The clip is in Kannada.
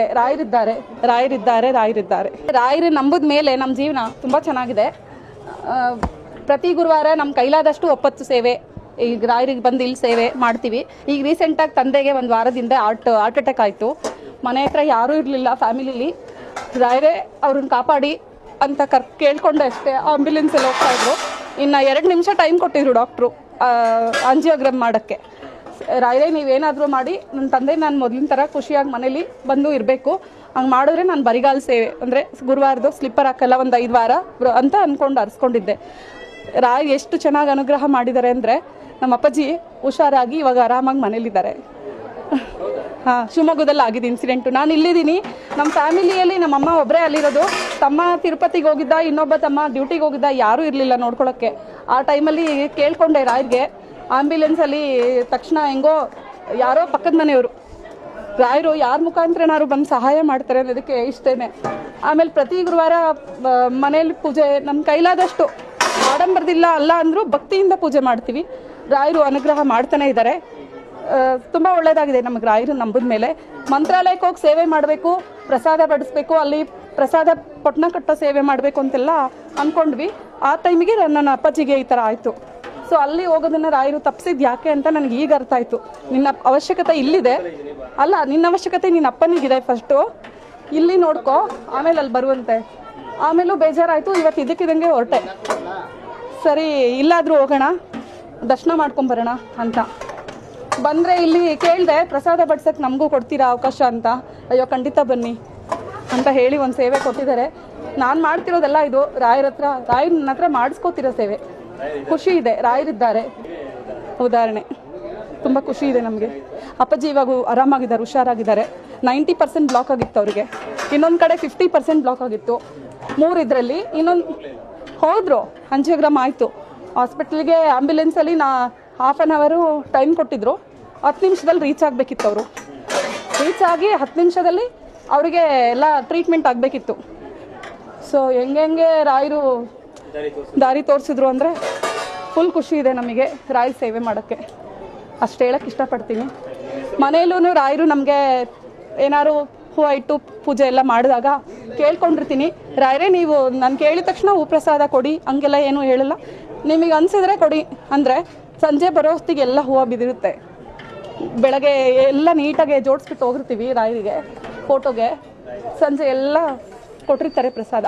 ಇದೆ. ರಾಯರಿದ್ದಾರೆ. ರಾಯರಿದ್ದಾರೆ ರಾಯರಿದ್ದಾರೆ. ರಾಯರು ನಂಬಿದ ಮೇಲೆ ನಮ್ಮ ಜೀವನ ತುಂಬ ಚೆನ್ನಾಗಿದೆ. ಪ್ರತಿ ಗುರುವಾರ ನಮ್ಮ ಕೈಲಾದಷ್ಟು ಒಪ್ಪತ್ತು ಸೇವೆ ಈಗ ರಾಯರಿಗೆ ಬಂದು ಇಲ್ಲಿ ಸೇವೆ ಮಾಡ್ತೀವಿ. ಈಗ ರೀಸೆಂಟಾಗಿ ತಂದೆಗೆ ಒಂದು ವಾರದಿಂದ ಹಾರ್ಟ್ ಹಾರ್ಟ್ ಅಟ್ಯಾಕ್ ಆಯಿತು. ಮನೆ ಹತ್ರ ಯಾರೂ ಇರಲಿಲ್ಲ ಫ್ಯಾಮಿಲಿಲಿ ರಾಯರೇ ಅವ್ರನ್ನ ಕಾಪಾಡಿ ಅಂತ ಕರ್, ಕೇಳ್ಕೊಂಡೆ ಅಷ್ಟೇ. ಆಂಬ್ಯುಲೆನ್ಸಲ್ಲಿ ಹೋಗ್ತಾಯಿದ್ರು ಇನ್ನು ಎರಡು ನಿಮಿಷ ಟೈಮ್ ಕೊಟ್ಟಿದ್ರು ಡಾಕ್ಟ್ರು ಆಂಜಿಯೋಗ್ರಾಮ್ ಮಾಡೋಕ್ಕೆ. ರಾಯರೇ, ನೀವೇನಾದರೂ ಮಾಡಿ ನನ್ನ ತಂದೆ ನಾನು ಮೊದಲಿನ ಥರ ಖುಷಿಯಾಗಿ ಮನೇಲಿ ಬಂದು ಇರಬೇಕು. ಹಂಗೆ ಮಾಡಿದ್ರೆ ನಾನು ಬರಿಗಾಲ ಸೇವೆ. ಅಂದರೆ ಗುರುವಾರದ್ದು ಸ್ಲಿಪ್ಪರ್ ಹಾಕಲ್ಲ ಒಂದು ಐದು ವಾರ ಅಂತ ಅಂದ್ಕೊಂಡು ಅರ್ಸ್ಕೊಂಡಿದ್ದೆ. ರಾಯ್ ಎಷ್ಟು ಚೆನ್ನಾಗಿ ಅನುಗ್ರಹ ಮಾಡಿದ್ದಾರೆ ಅಂದರೆ ನಮ್ಮ ಅಪ್ಪಾಜಿ ಹುಷಾರಾಗಿ ಇವಾಗ ಆರಾಮಾಗಿ ಮನೇಲಿದ್ದಾರೆ. ಹಾಂ, ಶಿವಮೊಗ್ಗದಲ್ಲಿ ಆಗಿದೆ ಇನ್ಸಿಡೆಂಟು ನಾನು ಇಲ್ಲಿದ್ದೀನಿ. ನಮ್ಮ ಫ್ಯಾಮಿಲಿಯಲ್ಲಿ ನಮ್ಮಮ್ಮ ಒಬ್ಬರೇ ಅಲ್ಲಿರೋದು. ತಮ್ಮ ತಿರುಪತಿಗೆ ಹೋಗಿದ್ದ, ಇನ್ನೊಬ್ಬ ತಮ್ಮ ಡ್ಯೂಟಿಗೆ ಹೋಗಿದ್ದ, ಯಾರೂ ಇರಲಿಲ್ಲ ನೋಡ್ಕೊಳ್ಳೋಕ್ಕೆ ಆ ಟೈಮಲ್ಲಿ ಕೇಳಿಕೊಂಡೆ ರಾಯರ್ಗೆ ಆಂಬ್ಯುಲೆನ್ಸಲ್ಲಿ ತಕ್ಷಣ ಹೆಂಗೋ ಯಾರೋ ಪಕ್ಕದ ಮನೆಯವರು, ರಾಯರು ಯಾರ ಮುಖಾಂತರನಾರು ಬಂದು ಸಹಾಯ ಮಾಡ್ತಾರೆ ಅನ್ನೋದಕ್ಕೆ ಇಷ್ಟೇನೆ. ಆಮೇಲೆ ಪ್ರತಿ ಗುರುವಾರ ಮನೆಯಲ್ಲಿ ಪೂಜೆ ನಮ್ಮ ಕೈಲಾದಷ್ಟು ಆಡಂಬರದಿಲ್ಲ ಅಲ್ಲ ಅಂದರೂ ಭಕ್ತಿಯಿಂದ ಪೂಜೆ ಮಾಡ್ತೀವಿ. ರಾಯರು ಅನುಗ್ರಹ ಮಾಡ್ತಾನೆ ಇದ್ದಾರೆ. ತುಂಬ ಒಳ್ಳೆಯದಾಗಿದೆ ನಮಗೆ ರಾಯರು ನಂಬಿದ ಮೇಲೆ ಮಂತ್ರಾಲಯಕ್ಕೆ ಹೋಗಿ ಸೇವೆ ಮಾಡಬೇಕು, ಪ್ರಸಾದ ಬಡಿಸ್ಬೇಕು, ಅಲ್ಲಿ ಪ್ರಸಾದ ಪೊಟ್ನ ಕಟ್ಟೋ ಸೇವೆ ಮಾಡಬೇಕು ಅಂತೆಲ್ಲ ಅಂದ್ಕೊಂಡ್ವಿ ಆ ಟೈಮಿಗೆ ನನ್ನ ಅಪ್ಪಾಜಿಗೆ ಈ ಥರ ಆಯಿತು. ಸೊ ಅಲ್ಲಿ ಹೋಗೋದನ್ನ ರಾಯರು ತಪ್ಪಿಸಿದ್ ಯಾಕೆ ಅಂತ ನನಗೆ ಈಗ ಅರ್ಥ ಆಯಿತು. ನಿನ್ನ ಅವಶ್ಯಕತೆ ಇಲ್ಲಿದೆ. ಅಲ್ಲ, ನಿನ್ನ ಅವಶ್ಯಕತೆ ನಿನ್ನ ಅಪ್ಪನಿಗಿದೆ ಫಸ್ಟು ಇಲ್ಲಿ ನೋಡ್ಕೊ, ಆಮೇಲೆ ಅಲ್ಲಿ ಬರುವಂತೆ. ಆಮೇಲೂ ಬೇಜಾರಾಯಿತು, ಇವತ್ತು ಇದಕ್ಕಿದಂಗೆ ಹೊರಟೆ. ಸರಿ, ಇಲ್ಲಾದರೂ ಹೋಗೋಣ, ದರ್ಶನ ಮಾಡ್ಕೊಂಬರೋಣ ಅಂತ. ಬಂದರೆ ಇಲ್ಲಿ ಕೇಳಿದೆ, ಪ್ರಸಾದ ಬಡ್ಸಕ್ಕೆ ನಮಗೂ ಕೊಡ್ತೀರಾ ಅವಕಾಶ ಅಂತ. ಅಯ್ಯೋ, ಖಂಡಿತ ಬನ್ನಿ. ಅಂತ ಹೇಳಿ ಒಂದು ಸೇವೆ ಕೊಟ್ಟಿದ್ದಾರೆ. ನಾನು ಮಾಡ್ತಿರೋದೆಲ್ಲ ಇದು ರಾಯರ ಹತ್ರ ರಾಯರ್ ನನ್ನ ಹತ್ರ ಮಾಡಿಸ್ಕೋತಿರೋ ಸೇವೆ. ಖುಷಿ ಇದೆ, ರಾಯರಿದ್ದಾರೆ. ಉದಾಹರಣೆ. ತುಂಬ ಖುಷಿ ಇದೆ ನಮಗೆ. ಅಪ್ಪಾಜಿ ಇವಾಗ ಆರಾಮಾಗಿದ್ದಾರೆ, ಹುಷಾರಾಗಿದ್ದಾರೆ. ನೈಂಟಿ ಪರ್ಸೆಂಟ್ ಬ್ಲಾಕ್ ಆಗಿತ್ತು ಅವರಿಗೆ. ಇನ್ನೊಂದು ಕಡೆ ಫಿಫ್ಟಿ ಪರ್ಸೆಂಟ್ ಬ್ಲಾಕ್ ಆಗಿತ್ತು. ಮೂರು ಇದರಲ್ಲಿ ಇನ್ನೊಂದು ಹೋದರು, ಅಂಜಿಯೋಗ್ರಾಮ್ ಆಯಿತು. ಹಾಸ್ಪಿಟ್ಲಿಗೆ ಆ್ಯಂಬ್ಯುಲೆನ್ಸಲ್ಲಿ ನಾ ಹಾಫ್ ಆನ್ ಅವರು ಟೈಮ್ ಕೊಟ್ಟಿದ್ರು. ಹತ್ತು ನಿಮಿಷದಲ್ಲಿ ರೀಚ್ ಆಗಬೇಕಿತ್ತು ಅವರು. ರೀಚ್ ಆಗಿ ಹತ್ತು ನಿಮಿಷದಲ್ಲಿ ಅವರಿಗೆ ಎಲ್ಲ ಟ್ರೀಟ್ಮೆಂಟ್ ಆಗಬೇಕಿತ್ತು. ಸೊ ಹೆಂಗೆ ರಾಯರು ದಾರಿ ತೋರಿಸಿದ್ರು ಅಂದರೆ ಫುಲ್ ಖುಷಿ ಇದೆ ನಮಗೆ ರಾಯರ ಸೇವೆ ಮಾಡೋಕ್ಕೆ. ಅಷ್ಟು ಹೇಳಕ್ಕೆ ಇಷ್ಟಪಡ್ತೀನಿ. ಮನೆಯಲ್ಲೂ ರಾಯರು ನಮಗೆ ಏನಾದ್ರು ಹೂವು ಇಟ್ಟು ಪೂಜೆ ಎಲ್ಲ ಮಾಡಿದಾಗ ಕೇಳ್ಕೊಂಡಿರ್ತೀನಿ. ರಾಯರೇ, ನೀವು ನಾನು ಕೇಳಿದ ತಕ್ಷಣ ಹೂ ಪ್ರಸಾದ ಕೊಡಿ, ಹಂಗೆಲ್ಲ ಏನೂ ಹೇಳಲ್ಲ. ನಿಮಗೆ ಅನಿಸಿದ್ರೆ ಕೊಡಿ. ಅಂದರೆ ಸಂಜೆ ಬರೋ ಹೊತ್ತಿಗೆ ಎಲ್ಲ ಹೂವು ಬಿದ್ದಿರುತ್ತೆ. ಬೆಳಗ್ಗೆ ಎಲ್ಲ ನೀಟಾಗಿ ಜೋಡಿಸ್ಬಿಟ್ಟು ಹೋಗಿರ್ತೀವಿ ರಾಯರಿಗೆ. ಫೋಟೋಗೆ ಸಂಜೆ ಎಲ್ಲ ಕೊಟ್ಟಿರ್ತಾರೆ ಪ್ರಸಾದ.